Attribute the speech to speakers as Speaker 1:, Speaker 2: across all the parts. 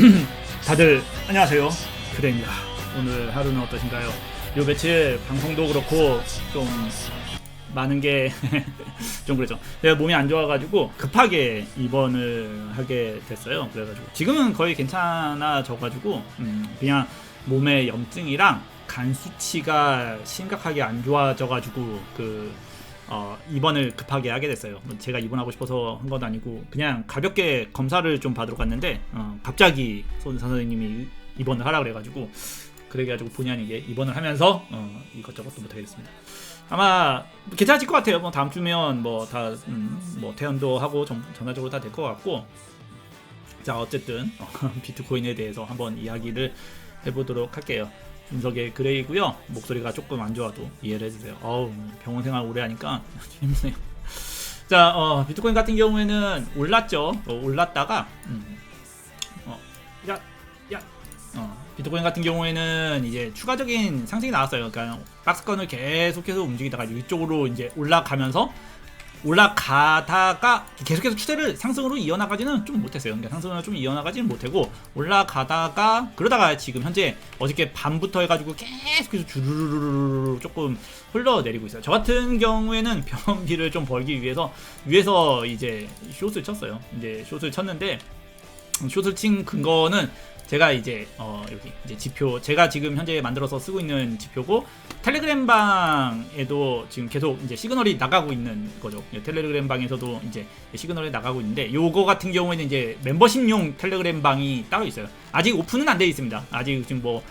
Speaker 1: 다들 안녕하세요. 그대입니다. 오늘 하루는 어떠신가요? 요 며칠 방송도 그렇고 좀 많은 게 좀 그랬죠. 내가 몸이 안 좋아가지고 급하게 입원을 하게 됐어요. 그래가지고 지금은 거의 괜찮아져가지고 음, 그냥 몸에 염증이랑 간 수치가 심각하게 안 좋아져가지고 그 어, 입원을 급하게 하게 됐어요. 뭐 제가 입원하고 싶어서 한 건 아니고 그냥 가볍게 검사를 좀 받으러 갔는데 어, 갑자기 손 선생님이 입원을 하라 그래가지고 그래가지고 본의 아니게 입원을 하면서 어, 이것저것 또 못하게 됐습니다. 아마 괜찮아질 것 같아요. 뭐 다음 주면 뭐다뭐 퇴원도 하고 전, 전화적으로 다 될 것 같고 자 어쨌든 어, 비트코인에 대해서 한번 이야기를 해보도록 할게요. 준석의 그레이고요. 목소리가 조금 안 좋아도 이해를 해주세요. 어우 병원 생활 오래 하니까 힘드네요. 자 어, 비트코인 같은 경우에는 올랐죠. 어, 올랐다가 음, 어, 야, 야, 어, 비트코인 같은 경우에는 이제 추가적인 상승이 나왔어요. 그러니까 박스권을 계속해서 움직이다가 위쪽으로 이제 올라가면서 올라가다가 계속해서 추세를 상승으로 이어나가지는 좀 못했어요. 그러니까 상승을 좀 이어나가지는 못하고 올라가다가 그러다가 지금 현재 어저께 밤부터 해가지고 계속해서 주르르르 조금 흘러내리고 있어요. 저 같은 경우에는 병원비를 좀 벌기 위해서 위에서 이제 숏을 쳤어요. 이제 숏을 쳤는데 숏을 친 근거는 제가 이제 어 여기 이제 지표 제가 지금 현재 만들어서 쓰고 있는 지표고 텔레그램 방에도 지금 계속 이제 시그널이 나가고 있는 거죠. 예, 텔레그램 방에서도 이제 시그널이 나가고 있는데 요거 같은 경우에는 이제 멤버십용 텔레그램 방이 따로 있어요. 아직 오픈은 안 돼 있습니다. 아직 지금 뭐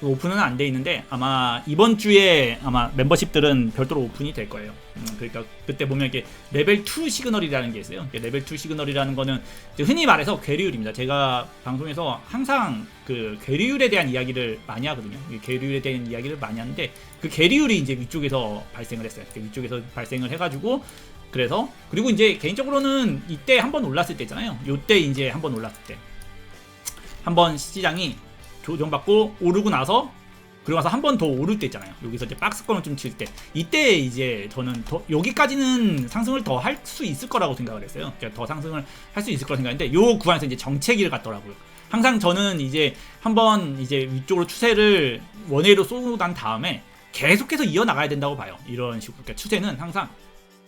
Speaker 1: 오픈은 안 돼 있는데 아마 이번 주에 아마 멤버십들은 별도로 오픈이 될 거예요. 음, 그러니까 그때 보면 이게 레벨 2 시그널이라는 게 있어요. 레벨 2 시그널이라는 거는 흔히 말해서 괴리율입니다. 제가 방송에서 항상 그 괴리율에 대한 이야기를 많이 하거든요. 이 괴리율에 대한 이야기를 많이 하는데 그 괴리율이 이제 위쪽에서 발생을 했어요. 위쪽에서 발생을 해가지고 그래서 그리고 이제 개인적으로는 이때 한번 올랐을 때 있잖아요. 요때 이제 한번 올랐을 때 한번 시장이 조정받고 오르고 나서 그리고 나서 한 번 더 오를 때 있잖아요. 여기서 이제 박스권을 좀 칠 때 이때 이제 저는 더 여기까지는 상승을 더 할 수 있을 거라고 생각을 했어요. 그러니까 더 상승을 할 수 있을 거라고 생각했는데 요 구간에서 이제 정체기를 갔더라고요. 항상 저는 이제 한번 이제 위쪽으로 추세를 원웨이로 쏘고 난 다음에 계속해서 이어나가야 된다고 봐요. 이런 식으로 그러니까 추세는 항상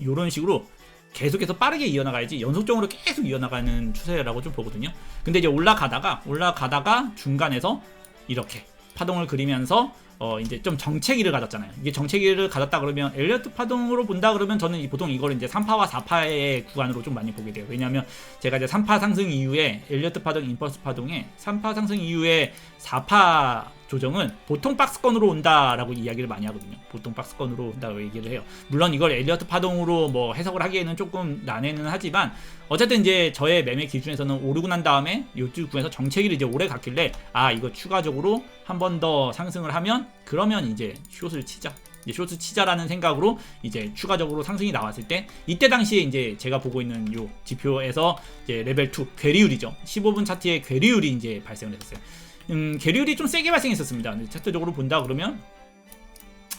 Speaker 1: 이런 식으로 계속해서 빠르게 이어나가야지 연속적으로 계속 이어나가는 추세라고 좀 보거든요. 근데 이제 올라가다가 올라가다가 중간에서 이렇게 파동을 그리면서 어 이제 좀 정체기를 가졌잖아요. 이게 정체기를 가졌다 그러면 엘리어트 파동으로 본다 그러면 저는 보통 이걸 이제 3파와 4파의 구간으로 좀 많이 보게 돼요. 왜냐하면 제가 이제 3파 상승 이후에 엘리어트 파동, 임펄스 파동에 3파 상승 이후에 4파 조정은 보통 박스권으로 온다라고 이야기를 많이 하거든요. 보통 박스권으로 온다고 얘기를 해요. 물론 이걸 엘리어트 파동으로 뭐 해석을 하기에는 조금 난해는 하지만 어쨌든 이제 저의 매매 기준에서는 오르고 난 다음에 요쪽 구에서 정체기를 이제 오래 갔길래 아 이거 추가적으로 한 번 더 상승을 하면 그러면 이제 숏을 치자. 이제 숏을 치자라는 생각으로 이제 추가적으로 상승이 나왔을 때 이때 당시에 이제 제가 보고 있는 요 지표에서 이제 레벨 2 괴리율이죠. 15분 차트의 괴리율이 이제 발생을 했어요. 음, 괴리율이 좀 세게 발생했었습니다. 차트적으로 본다 그러면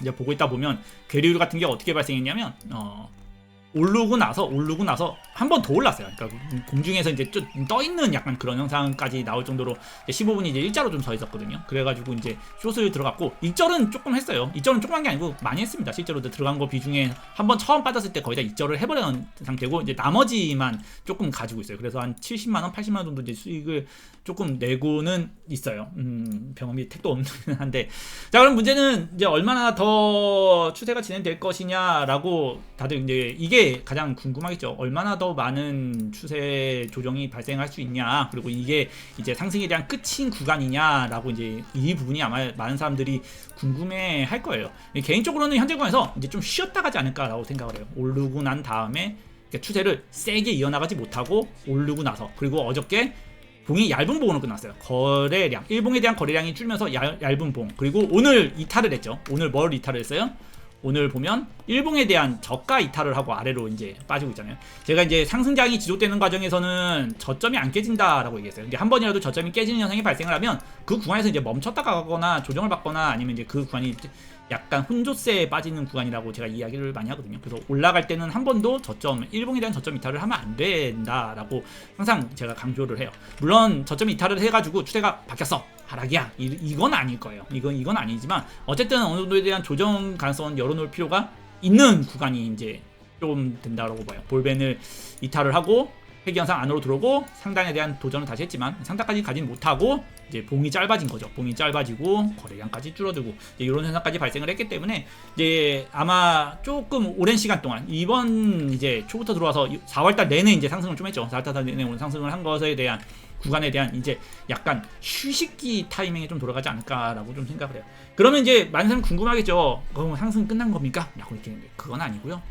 Speaker 1: 이제 보고 있다 보면 괴리율 같은 게 어떻게 발생했냐면 어, 오르고 나서 오르고 나서 한 번 더 올랐어요. 그러니까 공중에서 이제 좀 떠 있는 약간 그런 현상까지 나올 정도로 15분이 이제 일자로 좀 서 있었거든요. 그래가지고 이제 숏을 들어갔고 이절은 조금 했어요. 이절은 조그만 게 아니고 많이 했습니다. 실제로 들어간 거 비중에 한 번 처음 빠졌을 때 거의 다 이절을 해버린 상태고 이제 나머지만 조금 가지고 있어요. 그래서 한 70만 원, 80만 원 정도 이제 수익을 조금 내고는 있어요. 음, 병원비 택도 없는 한데 자 그럼 문제는 이제 얼마나 더 추세가 진행될 것이냐라고 다들 이제 이게 가장 궁금하겠죠. 얼마나 더 많은 추세 조정이 발생할 수 있냐. 그리고 이게 이제 상승에 대한 끝인 구간이냐라고 이제 이 부분이 아마 많은 사람들이 궁금해 할 거예요. 개인적으로는 현재 구간에서 이제 좀 쉬었다 가지 않을까라고 생각을 해요. 오르고 난 다음에 추세를 세게 이어나가지 못하고 오르고 나서 그리고 어저께 봉이 얇은 봉으로 끝났어요. 거래량, 일봉에 대한 거래량이 줄면서 얇, 얇은 봉. 그리고 오늘 이탈을 했죠. 오늘 뭘 이탈을 했어요? 오늘 보면 일봉에 대한 저가 이탈을 하고 아래로 이제 빠지고 있잖아요. 제가 이제 상승장이 지속되는 과정에서는 저점이 안 깨진다라고 얘기했어요. 이제 한 번이라도 저점이 깨지는 현상이 발생을 하면 그 구간에서 이제 멈췄다 가거나 조정을 받거나 아니면 이제 그 구간이 약간 혼조세에 빠지는 구간이라고 제가 이야기를 많이 하거든요. 그래서 올라갈 때는 한 번도 저점, 일봉에 대한 저점 이탈을 하면 안 된다라고 항상 제가 강조를 해요. 물론 저점 이탈을 해가지고 추세가 바뀌었어. 하락이야. 이, 이건 아닐 거예요. 이건, 이건 아니지만 어쨌든 어느 정도에 대한 조정 가능성은 열어놓을 필요가 있는 구간이 이제 좀 된다라고 봐요. 볼벤을 이탈을 하고 회귀현상 안으로 들어오고 상단에 대한 도전을 다시 했지만 상단까지 가지는 못하고 이제 봉이 짧아진 거죠. 봉이 짧아지고 거래량까지 줄어들고 이런 현상까지 발생을 했기 때문에 이제 아마 조금 오랜 시간 동안 이번 이제 초부터 들어와서 4월달 내내 이제 상승을 좀 했죠. 4월달 내내 오늘 상승을 한 것에 대한 구간에 대한 이제 약간 휴식기 타이밍에 좀 돌아가지 않을까라고 좀 생각을 해요. 그러면 이제 많은 사람 궁금하겠죠. 그럼 상승 끝난 겁니까? 라고 느끼는데 그건 아니고요.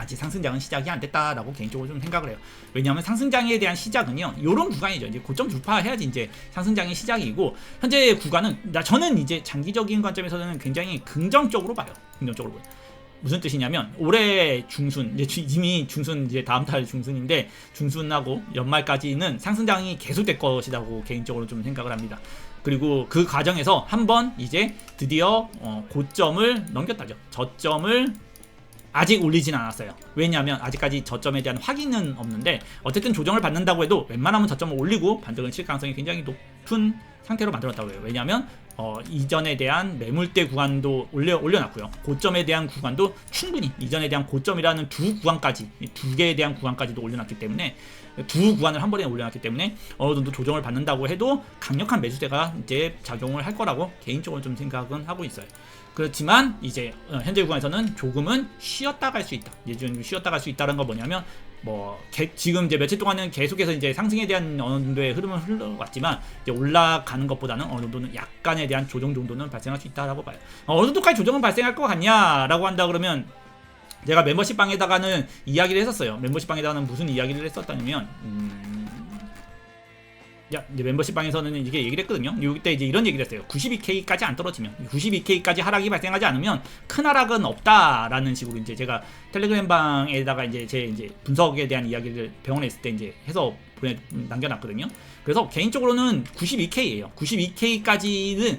Speaker 1: 아직 상승장은 시작이 안 됐다라고 개인적으로 좀 생각을 해요. 왜냐하면 상승장에 대한 시작은요, 이런 구간이죠. 이제 고점 돌파해야지 이제 상승장의 시작이고 현재 구간은 나 저는 이제 장기적인 관점에서는 굉장히 긍정적으로 봐요. 긍정적으로 봐요. 무슨 뜻이냐면 올해 중순 이제 주- 이미 중순 이제 다음 달 중순인데 중순하고 연말까지는 상승장이 계속될 것이라고 개인적으로 좀 생각을 합니다. 그리고 그 과정에서 한번 이제 드디어 어, 고점을 넘겼다죠. 저점을 아직 올리진 않았어요. 왜냐하면 아직까지 저점에 대한 확인은 없는데 어쨌든 조정을 받는다고 해도 웬만하면 저점을 올리고 반등을 칠 가능성이 굉장히 높은 상태로 만들었다고 해요. 왜냐하면 어, 이전에 대한 매물대 구간도 올려 올려놨고요. 고점에 대한 구간도 충분히 이전에 대한 고점이라는 두 구간까지 이두 개에 대한 구간까지도 올려놨기 때문에 두 구간을 한 번에 올려놨기 때문에 어느 정도 조정을 받는다고 해도 강력한 매수세가 이제 작용을 할 거라고 개인적으로 좀 생각은 하고 있어요. 그렇지만 이제 어, 현재 구간에서는 조금은 쉬었다 갈 수 있다. 좀 쉬었다 갈 수 있다는 건 뭐냐면 뭐 개- 지금 이제 며칠 동안은 계속해서 이제 상승에 대한 어느 정도의 흐름은 흘러왔지만 이제 올라가는 것보다는 어느 정도는 약간에 대한 조정 정도는 발생할 수 있다라고 봐요. 어, 어느 정도까지 조정은 발생할 것 같냐라고 한다 그러면 제가 멤버십 방에다가는 이야기를 했었어요. 멤버십 방에다가는 무슨 이야기를 했었다면 음... 야, 이제 멤버십 방에서는 이게 얘기를 했거든요. 이때 이제 이런 얘기를 했어요. 92K까지 안 떨어지면, 92K까지 하락이 발생하지 않으면 큰 하락은 없다라는 식으로 이제 제가 텔레그램 방에다가 이제 제 이제 분석에 대한 이야기를 병원에 있을 때 이제 해서 보내 남겨놨거든요. 그래서 개인적으로는 92K예요. 92K까지는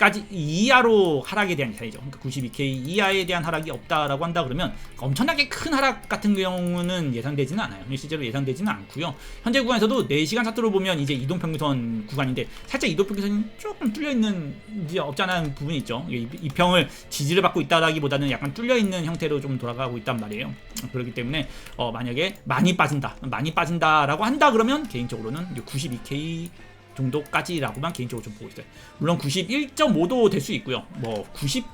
Speaker 1: 까지 이하로 하락에 대한 이야기죠. 그러니까 92K 이하에 대한 하락이 없다라고 한다 그러면 엄청나게 큰 하락 같은 경우는 예상되지는 않아요. 실제로 예상되지는 않고요. 현재 구간에서도 4시간 차트로 보면 이제 이동평균선 구간인데 살짝 이동평균선이 조금 뚫려 있는 이제 없지 않은 부분이 있죠. 이, 이 평을 지지를 받고 있다라기보다는 약간 뚫려 있는 형태로 좀 돌아가고 있단 말이에요. 그렇기 때문에 어, 만약에 많이 빠진다, 많이 빠진다라고 한다 그러면 개인적으로는 92K 정도까지라고만 개인적으로 좀 보고 있어요. 물론 91.5도 될 수 있고요. 뭐 90,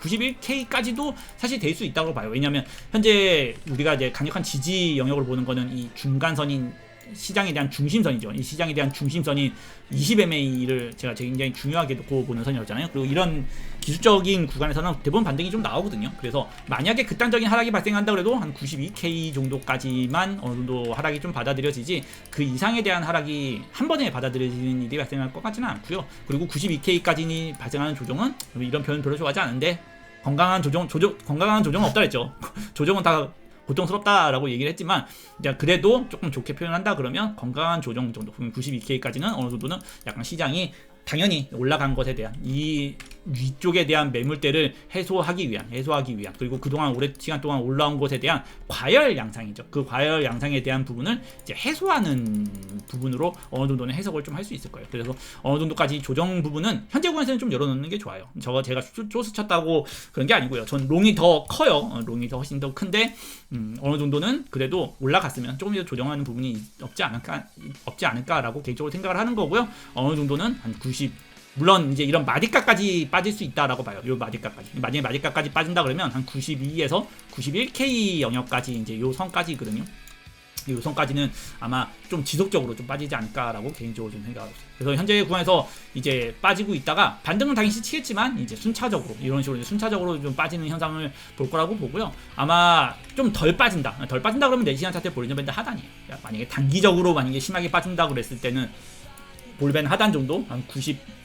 Speaker 1: 91K까지도 사실 될 수 있다고 봐요. 왜냐하면 현재 우리가 이제 강력한 지지 영역으로 보는 거는 이 중간선인 시장에 대한 중심선이죠. 이 시장에 대한 중심선이 20MA를 제가 굉장히 중요하게 놓고 보는 선이었잖아요. 그리고 이런 기술적인 구간에서는 대부분 반등이 좀 나오거든요. 그래서 만약에 극단적인 하락이 발생한다 그래도 한 92K 정도까지만 어느 정도 하락이 좀 받아들여지지 그 이상에 대한 하락이 한 번에 받아들여지는 일이 발생할 것 같지는 않고요. 그리고 92K까지 발생하는 조정은 이런 표현 별로 좋아하지 않은데 건강한 조정, 조정, 건강한 조정은 없다 그랬죠. 조정은 다 고통스럽다라고 얘기를 했지만 이제 그래도 조금 좋게 표현한다 그러면 건강한 조정 정도 92K까지는 어느 정도는 약간 시장이 당연히 올라간 것에 대한 이 위쪽에 대한 매물대를 해소하기 위한 해소하기 위한 그리고 그동안 오랜 시간 동안 올라온 것에 대한 과열 양상이죠. 그 과열 양상에 대한 부분을 이제 해소하는 부분으로 어느 정도는 해석을 좀 할 수 있을 거예요. 그래서 어느 정도까지 조정 부분은 현재 구간에서는 좀 열어놓는 게 좋아요. 저거 제가 쪼- 쪼스 쳤다고 그런 게 아니고요. 전 롱이 더 커요. 어, 롱이 더 훨씬 더 큰데 음, 어느 정도는 그래도 올라갔으면 조금 더 조정하는 부분이 없지 않을까 없지 않을까라고 개인적으로 생각을 하는 거고요. 어느 정도는 한 90. 물론 이제 이런 마디가까지 빠질 수 있다라고 봐요. 요 마디가까지. 만약에 마디가까지 빠진다 그러면 한 92에서 91K 영역까지 이제 요 선까지거든요. 이 요선까지는 아마 좀 지속적으로 좀 빠지지 않을까라고 개인적으로 좀 생각하고 있어요. 그래서 현재 구간에서 이제 빠지고 있다가 반등은 당연히 치겠지만 이제 순차적으로 이런 식으로 순차적으로 좀 빠지는 현상을 볼 거라고 보고요. 아마 좀 덜 빠진다. 덜 빠진다 그러면 4시간 차트 볼리전 밴드 하단이에요. 야, 만약에 단기적으로 만약에 심하게 빠진다 그랬을 때는 볼밴 하단 정도 한 90.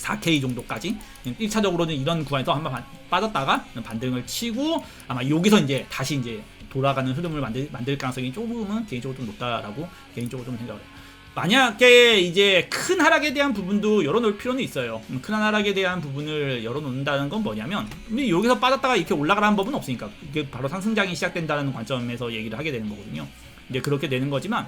Speaker 1: 4K 정도까지 1차적으로는 이런 구간에서 한번 반- 빠졌다가 반등을 치고 아마 여기서 이제 다시 이제 돌아가는 흐름을 만들, 만들 가능성이 조금은 개인적으로 좀 높다라고 개인적으로 좀 생각을 해요. 만약에 이제 큰 하락에 대한 부분도 열어놓을 필요는 있어요. 음, 큰 하락에 대한 부분을 열어놓는다는 건 뭐냐면 우리 여기서 빠졌다가 이렇게 올라가라는 법은 없으니까 이게 바로 상승장이 시작된다는 관점에서 얘기를 하게 되는 거거든요. 이제 그렇게 되는 거지만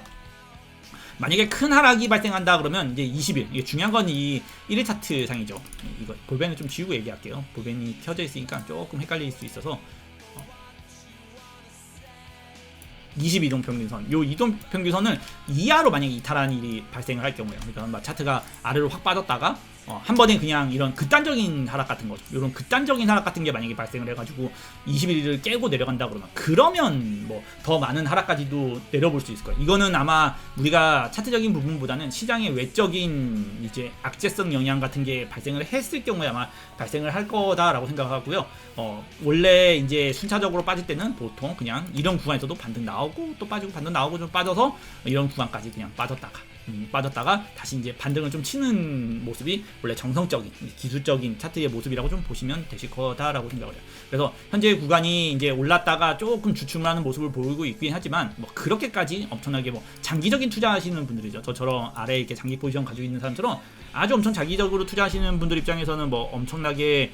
Speaker 1: 만약에 큰 하락이 발생한다 그러면 이제 20일 이게 중요한 건 이 1일 차트 상이죠. 이거 볼펜을 좀 지우고 얘기할게요. 볼펜이 켜져 있으니까 조금 헷갈릴 수 있어서 20 이동 평균선. 요 이동 평균선을 이하로 만약에 이탈한 일이 발생을 할 경우에요. 그러니까 막 차트가 아래로 확 빠졌다가 어, 한 번에 그냥 이런 극단적인 하락 같은 거죠. 이런 극단적인 하락 같은 게 만약에 발생을 해가지고 21일을 깨고 내려간다 그러면 그러면 뭐 더 많은 하락까지도 내려볼 수 있을 거예요. 이거는 아마 우리가 차트적인 부분보다는 시장의 외적인 이제 악재성 영향 같은 게 발생을 했을 경우에 아마 발생을 할 거다라고 생각하고요. 어, 원래 이제 순차적으로 빠질 때는 보통 그냥 이런 구간에서도 반등 나오고 또 빠지고 반등 나오고 좀 빠져서 이런 구간까지 그냥 빠졌다가 음, 빠졌다가 다시 이제 반등을 좀 치는 모습이 원래 정성적인 기술적인 차트의 모습이라고 좀 보시면 되실 거다라고 생각을 해요. 그래서 현재 구간이 이제 올랐다가 조금 주춤하는 모습을 보이고 있긴 하지만 뭐 그렇게까지 엄청나게 뭐 장기적인 투자하시는 분들이죠. 저처럼 아래에 이렇게 장기 포지션 가지고 있는 사람처럼 아주 엄청 장기적으로 투자하시는 분들 입장에서는 뭐 엄청나게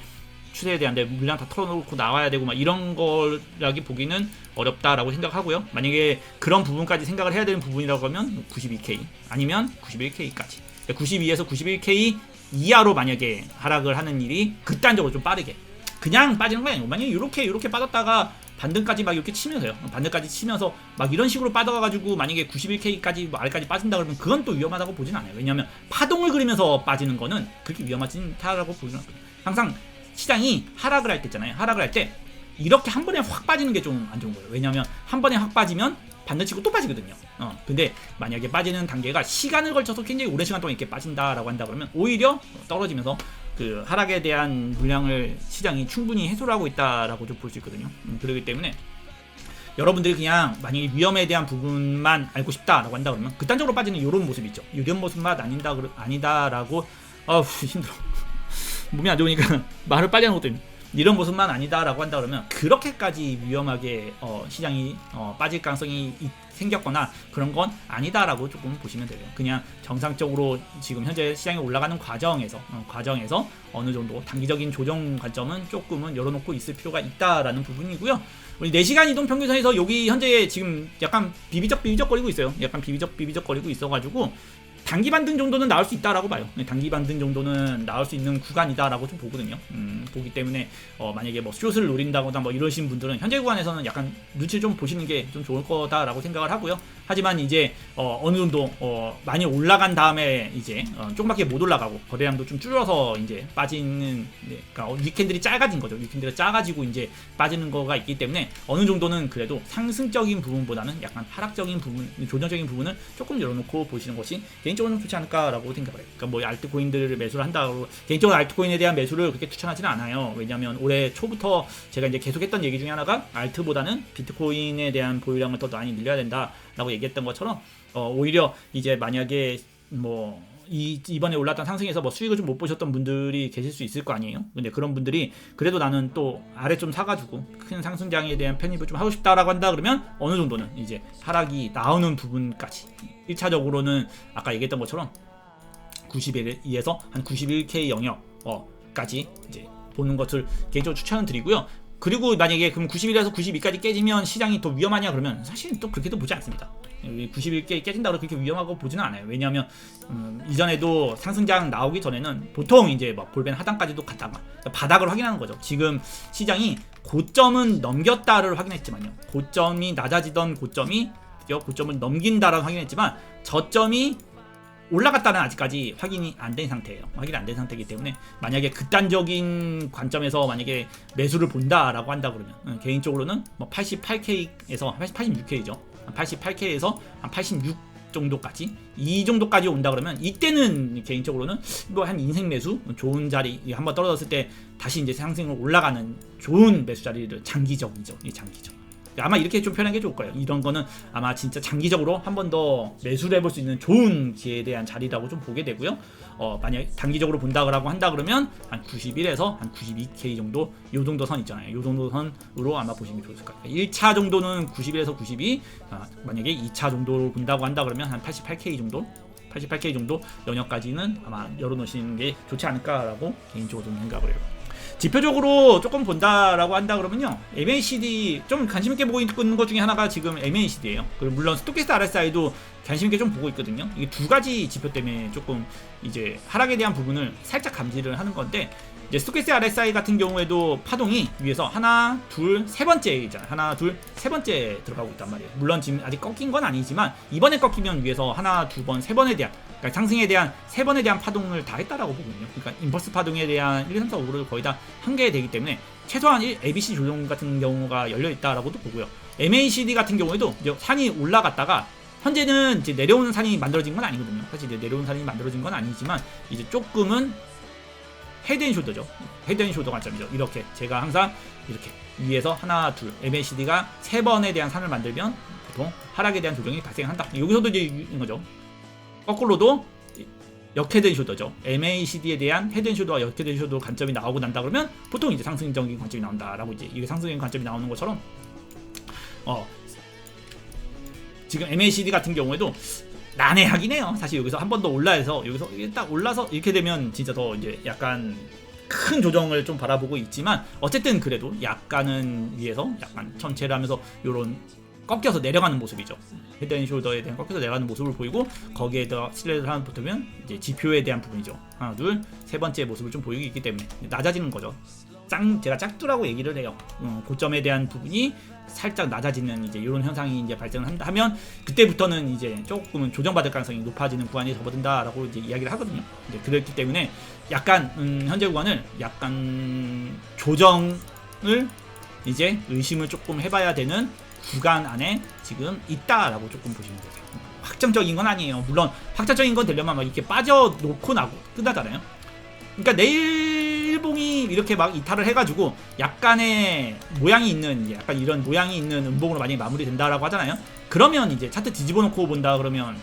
Speaker 1: 추세에 대한 데 물량 다 털어놓고 나와야 되고 막 이런 거라기 보기는 어렵다라고 생각하고요. 만약에 그런 부분까지 생각을 해야 되는 부분이라고 하면 92K 아니면 91K까지 92에서 91K 이하로 만약에 하락을 하는 일이 극단적으로 좀 빠르게 그냥 빠지는 거 아니고 만약에 이렇게 이렇게 빠졌다가 반등까지 막 이렇게 치면서요. 반등까지 치면서 막 이런 식으로 빠져가지고 만약에 91K까지 뭐 아래까지 빠진다 그러면 그건 또 위험하다고 보진 않아요. 왜냐하면 파동을 그리면서 빠지는 거는 그렇게 위험하지 않다라고 보지는 않거든요. 항상 시장이 하락을 할 때 있잖아요. 하락을 할 때 이렇게 한 번에 확 빠지는 게 좀 안 좋은 거예요. 왜냐하면 한 번에 확 빠지면 반등 치고 또 빠지거든요. 어, 근데 만약에 빠지는 단계가 시간을 걸쳐서 굉장히 오랜 시간 동안 이렇게 빠진다라고 한다 그러면 오히려 떨어지면서 그 하락에 대한 물량을 시장이 충분히 해소를 하고 있다라고 좀 볼 수 있거든요. 음, 그렇기 때문에 여러분들이 그냥 만약에 위험에 대한 부분만 알고 싶다라고 한다 그러면 극단적으로 빠지는 이런 모습이 있죠. 이런 모습만 아니다 아니다라고 어우 힘들어. 몸이 안 좋으니까 말을 빨리 하는 것도. 이런 모습만 아니다라고 한다 그러면 그렇게까지 위험하게 어, 시장이 어, 빠질 가능성이 이- 생겼거나 그런 건 아니다라고 조금 보시면 돼요. 그냥 정상적으로 지금 현재 시장이 올라가는 과정에서 어, 과정에서 어느 정도 단기적인 조정 관점은 조금은 열어놓고 있을 필요가 있다라는 부분이고요. 우리 4시간 이동 평균선에서 여기 현재 지금 약간 비비적 비비적 거리고 있어요. 약간 비비적 비비적 거리고 있어가지고 단기 반등 정도는 나올 수 있다라고 봐요. 네, 단기 반등 정도는 나올 수 있는 구간이다라고 좀 보거든요. 음, 보기 때문에 어, 만약에 뭐 숏을 노린다거나 뭐 이러신 분들은 현재 구간에서는 약간 눈치 좀 보시는 게 좀 좋을 거다라고 생각을 하고요. 하지만 이제 어, 느 정도 어, 많이 올라간 다음에 이제 어, 조금밖에 못 올라가고 거래량도 좀 줄여서 이제 빠지는 네, 그러니까 위켄들이 작아진 거죠. 위켄들이 작아지고 이제 빠지는 거가 있기 때문에 어느 정도는 그래도 상승적인 부분보다는 약간 하락적인 부분, 조정적인 부분을 조금 열어놓고 보시는 것이 개인적으로 좀 좋지 않을까라고 생각을 해요. 그러니까 뭐 알트코인들을 매수를 한다고 개인적으로 알트코인에 대한 매수를 그렇게 추천하지는 않아요. 왜냐하면 올해 초부터 제가 이제 계속했던 얘기 중에 하나가 알트보다는 비트코인에 대한 보유량을 더 많이 늘려야 된다 라고 얘기했던 것처럼 어, 오히려 이제 만약에 뭐 이, 이번에 올랐던 상승에서 뭐 수익을 좀 못 보셨던 분들이 계실 수 있을 거 아니에요. 근데 그런 분들이 그래도 나는 또 아래 좀 사가지고 큰 상승장에 대한 편입을 좀 하고 싶다라고 한다 그러면 어느 정도는 이제 하락이 나오는 부분까지 1차적으로는 아까 얘기했던 것처럼 92에서 한 91K 영역 어까지 이제 보는 것을 개인적으로 추천을 드리고요. 그리고 만약에 그럼 91에서 92까지 깨지면 시장이 더 위험하냐 그러면 사실 또 그렇게도 보지 않습니다. 91개 깨진다고 그렇게 위험하고 보지는 않아요. 왜냐하면 음, 이전에도 상승장 나오기 전에는 보통 이제 막 볼벤 하단까지도 갔다가 바닥을 확인하는 거죠. 지금 시장이 고점은 넘겼다를 확인했지만요. 고점이 낮아지던 고점이 고점을 넘긴다라고 확인했지만 저점이 올라갔다는 아직까지 확인이 안 된 상태예요. 확인이 안 된 상태이기 때문에 만약에 극단적인 관점에서 만약에 매수를 본다라고 한다 그러면 음, 개인적으로는 뭐 88K에서 86K죠. 88K에서 한 86 정도까지 이 정도까지 온다 그러면 이때는 개인적으로는 뭐한 인생 매수 좋은 자리 한번 떨어졌을 때 다시 이제 상승으로 올라가는 좋은 매수 자리를 장기적이죠. 이 장기적. 아마 이렇게 좀 표현하는 게 좋을 거예요. 이런 거는 아마 진짜 장기적으로 한 번 더 매수를 해볼 수 있는 좋은 기회에 대한 자리라고 좀 보게 되고요. 어, 만약 단기적으로 본다고 한다 그러면 한 91에서 한 92K 정도 요 정도 선 있잖아요. 요 정도 선으로 아마 보시면 좋을 것 같아요. 1차 정도는 91에서 92, 아, 만약에 2차 정도로 본다고 한다 그러면 한 88K 정도 88K 정도 영역까지는 아마 열어놓으시는 게 좋지 않을까라고 개인적으로 좀 생각을 해요. 지표적으로 조금 본다라고 한다 그러면요 MACD 좀 관심 있게 보고 있는 것 중에 하나가 지금 MACD예요. 그리고 물론 스토캐스트 RSI도 관심 있게 좀 보고 있거든요. 이게 두 가지 지표 때문에 조금 이제 하락에 대한 부분을 살짝 감지를 하는 건데 이제 스토캐스트 RSI 같은 경우에도 파동이 위에서 하나, 둘, 세 번째 있잖아요. 하나, 둘, 세 번째 들어가고 있단 말이에요. 물론 지금 아직 꺾인 건 아니지만 이번에 꺾이면 위에서 하나, 두 번, 세 번에 대한 그러니까 상승에 대한 세 번에 대한 파동을 다 했다라고 보거든요. 그러니까 임펄스 파동에 대한 1, 2, 3, 4, 5를 거의 다 한 개 되기 때문에 최소한 1, ABC 조정 같은 경우가 열려 있다라고도 보고요. MACD 같은 경우에도 이제 산이 올라갔다가 현재는 이제 내려오는 산이 만들어진 건 아니거든요. 사실 이제 내려오는 산이 만들어진 건 아니지만 이제 조금은 헤드앤숄더죠. 헤드앤숄더 관점이죠. 이렇게 제가 항상 이렇게 위에서 하나, 둘, MACD가 세 번에 대한 산을 만들면 보통 하락에 대한 조정이 발생한다. 여기서도 이제 이런 거죠. 거꾸로도 역헤드앤숄더죠. MACD에 대한 헤드앤숄더와 역헤드앤숄더 관점이 나오고 난다 그러면 보통 이제 상승적인 관점이 나온다라고 이제 이게 상승적인 관점이 나오는 것처럼 어 지금 MACD 같은 경우에도 난해하긴 해요. 사실 여기서 한 번 더 올라해서 여기서 딱 올라서 이렇게 되면 진짜 더 이제 약간 큰 조정을 좀 바라보고 있지만 어쨌든 그래도 약간은 위에서 약간 천체를 하면서 요런 꺾여서 내려가는 모습이죠. 헤드앤숄더에 대한 꺾여서 내려가는 모습을 보이고 거기에다 슬레이를 하나 붙으면 이제 지표에 대한 부분이죠. 하나, 둘, 세 번째 모습을 좀 보이고 있기 때문에 낮아지는 거죠. 짱 제가 짝두라고 얘기를 해요. 어, 고점에 대한 부분이 살짝 낮아지는 이제 이런 현상이 이제 발생을 하면 그때부터는 이제 조금은 조정받을 가능성이 높아지는 구간이 접어든다라고 이제 이야기를 하거든요. 이제 그렇기 때문에 약간 음, 현재 구간을 약간 조정을 이제 의심을 조금 해봐야 되는 구간 안에 지금 있다라고 조금 보시면 되세요. 확정적인 건 아니에요. 물론 확정적인 건 되려면 막 이렇게 빠져놓고 나고 끝나잖아요. 그러니까 내일 일봉이 이렇게 막 이탈을 해가지고 약간의 모양이 있는 약간 이런 모양이 있는 음봉으로 만약에 마무리된다라고 하잖아요. 그러면 이제 차트 뒤집어 놓고 본다 그러면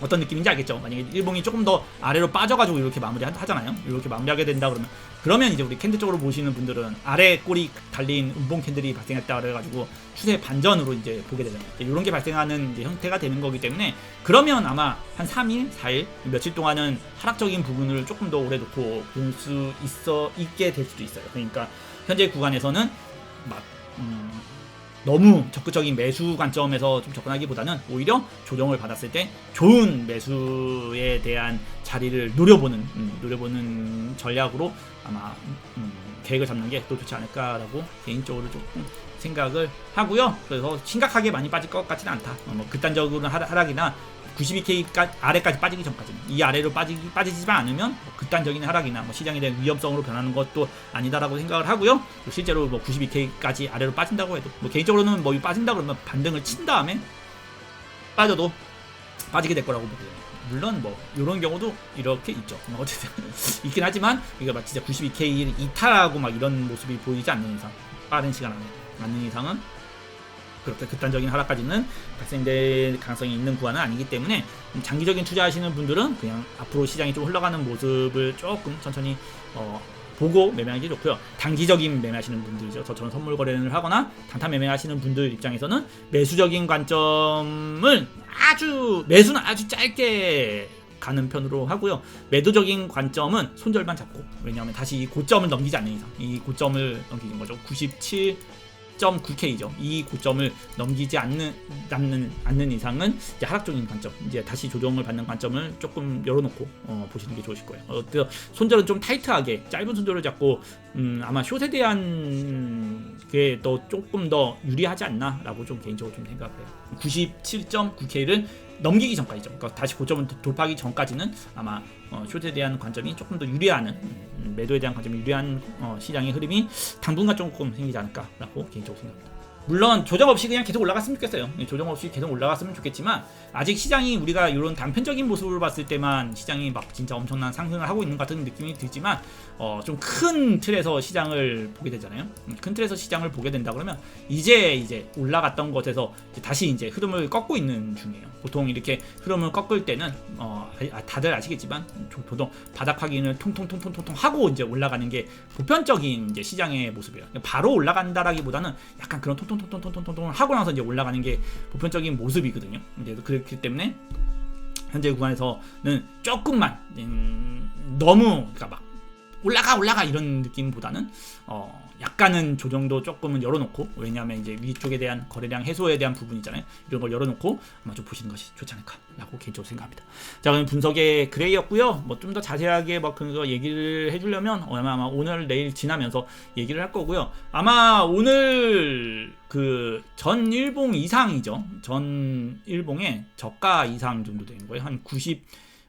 Speaker 1: 어떤 느낌인지 알겠죠? 만약에 일봉이 조금 더 아래로 빠져가지고 이렇게 마무리 하- 하잖아요. 이렇게 마무리하게 된다 그러면 그러면 이제 우리 캔들 쪽으로 보시는 분들은 아래 꼬리 달린 음봉 캔들이 발생했다 그래가지고 추세 반전으로 이제 보게 되잖아요. 이런 게 발생하는 형태가 되는 거기 때문에 그러면 아마 한 3일, 4일 며칠 동안은 하락적인 부분을 조금 더 오래 놓고 볼 수 있어 있게 될 수도 있어요. 그러니까 현재 구간에서는 막 음, 너무 적극적인 매수 관점에서 좀 접근하기보다는 오히려 조정을 받았을 때 좋은 매수에 대한 자리를 노려보는 음, 노려보는 전략으로 아마 음, 계획을 잡는 게 또 좋지 않을까라고 개인적으로 조금 생각을 하고요. 그래서 심각하게 많이 빠질 것 같지는 않다. 어, 뭐 극단적으로 하락, 하락이나 92K 아래까지 빠지기 전까지는 이 아래로 빠지기 빠지지만 않으면 뭐 극단적인 하락이나 뭐 시장에 대한 위험성으로 변하는 것도 아니다라고 생각을 하고요. 또 실제로 뭐 92K까지 아래로 빠진다고 해도 뭐 개인적으로는 뭐 빠진다 그러면 반등을 친 다음에 빠져도 빠지게 될 거라고 보고요. 물론 뭐 이런 경우도 이렇게 있죠. 뭐 어쨌든 있긴 하지만 이게 막 진짜 92K를 이탈하고 막 이런 모습이 보이지 않는 이상 빠른 시간 안에 맞는 이상은 그렇게 극단적인 하락까지는 발생될 가능성이 있는 구간은 아니기 때문에 장기적인 투자하시는 분들은 그냥 앞으로 시장이 좀 흘러가는 모습을 조금 천천히 어, 보고 매매하는 게 좋고요. 단기적인 매매하시는 분들이죠. 저처럼 선물 거래를 하거나 단타 매매하시는 분들 입장에서는 매수적인 관점을 아주 매수는 아주 짧게 가는 편으로 하고요. 매도적인 관점은 손절만 잡고 왜냐하면 다시 이 고점을 넘기지 않는 이상 이 고점을 넘기는 거죠. 97 9K죠. 이 고점을 넘기지 않는, 않는, 않는 이상은 이제 하락적인 관점, 이제 다시 조정을 받는 관점을 조금 열어놓고 어, 보시는 게 좋으실 거예요. 어, 손절은 좀 타이트하게 짧은 손절을 잡고 음, 아마 숏에 대한 게 더 조금 더 유리하지 않나라고 좀 개인적으로 좀 생각을 해요. 97.9K를 넘기기 전까지죠. 그러니까 다시 고점을 도- 돌파하기 전까지는 아마 어, 숏에 대한 관점이 조금 더 유리하는 음, 매도에 대한 관점이 유리한 어, 시장의 흐름이 당분간 조금 생기지 않을까라고 개인적으로 생각합니다. 물론 조정 없이 그냥 계속 올라갔으면 좋겠어요. 예, 조정 없이 계속 올라갔으면 좋겠지만 아직 시장이 우리가 이런 단편적인 모습을 봤을 때만 시장이 막 진짜 엄청난 상승을 하고 있는 것 같은 느낌이 들지만 어, 좀 큰 틀에서 시장을 보게 되잖아요. 음, 큰 틀에서 시장을 보게 된다 그러면 이제 이제 올라갔던 것에서 이제 다시 이제 흐름을 꺾고 있는 중이에요. 보통 이렇게 흐름을 꺾을 때는 어, 아, 다들 아시겠지만 좀 보통 바닥 확인을 통통통통통통 하고 이제 올라가는 게 보편적인 이제 시장의 모습이에요. 바로 올라간다라기보다는 약간 그런 통통 통통통통통 하고 나서 이제 올라가는 게 보편적인 모습이거든요. 근데 그렇기 때문에 현재 구간에서는 조금만 음, 너무 그러니까 막 올라가 올라가 이런 느낌보다는 어 약간은 조정도 조금은 열어놓고 왜냐하면 이제 위쪽에 대한 거래량 해소에 대한 부분이잖아요. 이런 걸 열어놓고 아마 좀 보시는 것이 좋지 않을까라고 개인적으로 생각합니다. 자 그럼 분석의 그레이였고요. 뭐 좀 더 자세하게 뭐 그거 얘기를 해주려면 어, 아마 오늘 내일 지나면서 얘기를 할 거고요. 아마 오늘 그 전 일봉 이상이죠. 전 일봉의 저가 이상 정도 되는 거예요. 한 90.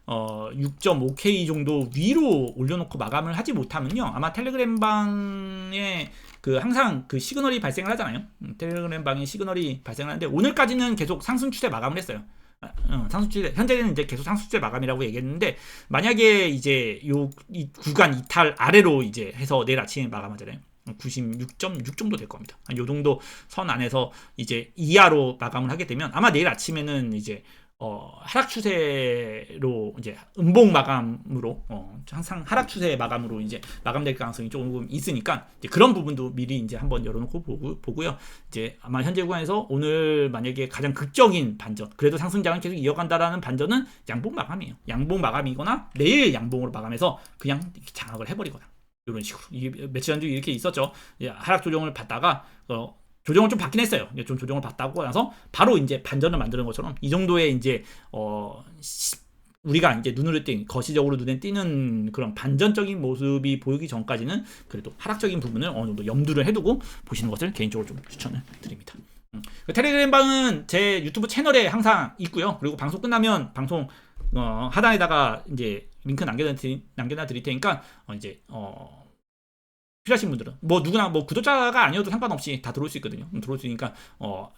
Speaker 1: 어 6.5K 정도 위로 올려놓고 마감을 하지 못하면요. 아마 텔레그램 방에 그 항상 그 시그널이 발생을 하잖아요. 음, 텔레그램 방에 시그널이 발생을 하는데 오늘까지는 계속 상승 추세 마감을 했어요. 아, 어, 상승 추세 현재는 이제 계속 상승 추세 마감이라고 얘기했는데 만약에 이제 요 이 구간 이탈 아래로 이제 해서 내일 아침에 마감하잖아요. 96.6 정도 될 겁니다. 한 요 정도 선 안에서 이제 이하로 마감을 하게 되면 아마 내일 아침에는 이제 어, 하락 추세로 이제 음봉 마감으로 어, 항상 하락 추세 마감으로 이제 마감될 가능성이 조금 있으니까 그런 부분도 미리 이제 한번 열어놓고 보고, 보고요. 이제 아마 현재 구간에서 오늘 만약에 가장 극적인 반전, 그래도 상승장을 계속 이어간다라는 반전은 양봉 마감이에요. 양봉 마감이거나 내일 양봉으로 마감해서 그냥 장악을 해버리거나 이런 식으로 며칠 전에 이렇게 있었죠. 이제 하락 조정을 받다가 어, 조정을 좀 받긴 했어요. 좀 조정을 받다고 나서 바로 이제 반전을 만드는 것처럼 이 정도의 이제 어 시- 우리가 이제 눈으로 띈 거시적으로 눈에 띄는 그런 반전적인 모습이 보이기 전까지는 그래도 하락적인 부분을 어느 정도 염두를 해두고 보시는 것을 개인적으로 좀 추천을 드립니다. 음. 그 방은 제 유튜브 채널에 항상 있고요. 그리고 방송 끝나면 방송 어, 하단에다가 이제 링크 남겨놔 드릴, 드릴 테니까 어, 이제 어, 필요하신 분들은 뭐 누구나 뭐 구독자가 아니어도 상관없이 다 들어올 수 있거든요. 음, 들어올 수 있으니까 어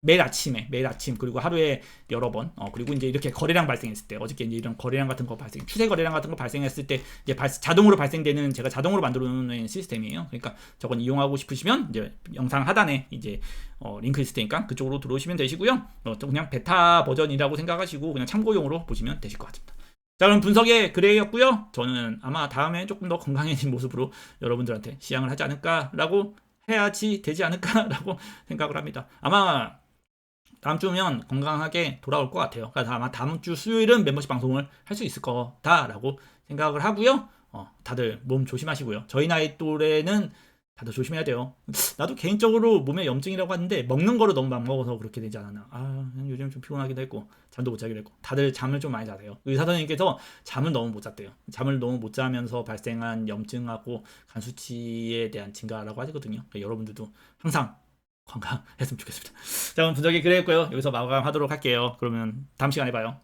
Speaker 1: 매일 아침에 매일 아침 그리고 하루에 여러 번 어, 그리고 이제 이렇게 거래량 발생했을 때 어저께 이제 이런 거래량 같은 거 발생 추세 거래량 같은 거 발생했을 때 이제 발- 자동으로 발생되는 제가 자동으로 만들어 놓는 시스템이에요. 그러니까 저건 이용하고 싶으시면 이제 영상 하단에 이제 어, 링크 있을 테니까 그쪽으로 들어오시면 되시고요. 어, 또 그냥 베타 버전이라고 생각하시고 그냥 참고용으로 보시면 되실 것 같습니다. 자 그럼 분석의 그레이였고요. 저는 아마 다음에 조금 더 건강해진 모습으로 여러분들한테 시향을 하지 않을까라고 해야지 되지 않을까라고 생각을 합니다. 아마 다음 주면 건강하게 돌아올 것 같아요. 그래서 아마 다음 주 수요일은 멤버십 방송을 할 수 있을 거다라고 생각을 하고요. 어, 다들 몸 조심하시고요. 저희 나이 또래는 다들 조심해야 돼요. 나도 개인적으로 몸에 염증이라고 하는데 먹는 거를 너무 막 먹어서 그렇게 되지 않았나. 아, 요즘 좀 피곤하기도 했고 잠도 못 자기도 했고 다들 잠을 좀 많이 자세요. 의사 선생님께서 잠을 너무 못 잤대요. 잠을 너무 못 자면서 발생한 염증하고 간 수치에 대한 증가라고 하거든요. 그러니까 여러분들도 항상 건강했으면 좋겠습니다. 자, 그럼 분석이 그랬고요. 여기서 마감하도록 할게요. 그러면 다음 시간에 봐요.